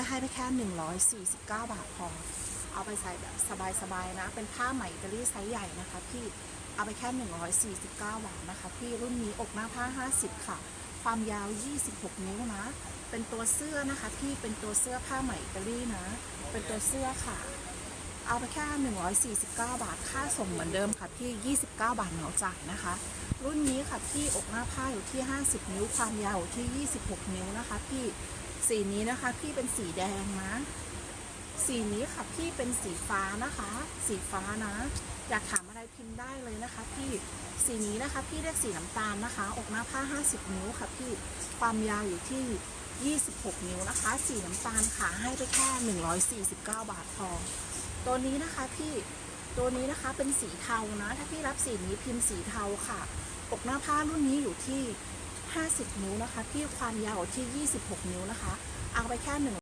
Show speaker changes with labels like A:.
A: ็ให้ไปแค่ 149 บาทพอ เอาไปใส่แบบสบายๆนะ เป็นผ้าไหมอิตาลีไซส์ใหญ่นะคะพี่ เอาไปแค่ 149 บาทนะคะพี่ รุ่นนี้อกหน้าผ้า 50 ค่ะ ความยาว 26 นิ้วนะ เป็นตัวเสื้อนะคะพี่เป็นตัวเสื้อผ้าไหมอิตาลีนะ เป็นตัวเสื้อค่ะ เอาไปแค่ 149 บาท ค่าส่งเหมือนเดิมค่ะพี่ 29 บาทเหนาจ่ายนะคะรุ่นนี้ค่ะพี่อกหน้าผ้าอยู่ที่ 50 นิ้ว ความยาวอยู่ที่ 26 นิ้วนะคะพี่ สีนี้นะคะพี่เป็นสีแดงนะ สีนี้ค่ะพี่เป็นสีฟ้านะคะ สีฟ้านะ อยากถามอะไรพิมพ์ได้เลยนะคะพี่สีนี้นะคะพี่เรียกสีน้ำตาลนะคะ อกหน้าผ้า 50 นิ้วค่ะพี่ความยาวอยู่ที่ 26 นิ้วนะคะ สีน้ำตาลค่ะให้ไปแค่ 149 บาทพอตัวนี้นะคะพี่ตัวนี้นะคะเป็นสีเทานะ ถ้าพี่รับสีนี้พิมพ์สีเทาค่ะ อกหน้าผ้ารุ่นนี้อยู่ที่ 50 นิ้วนะคะ ที่ความยาวอยู่ที่ 26 นิ้วนะคะ เอาไปแค่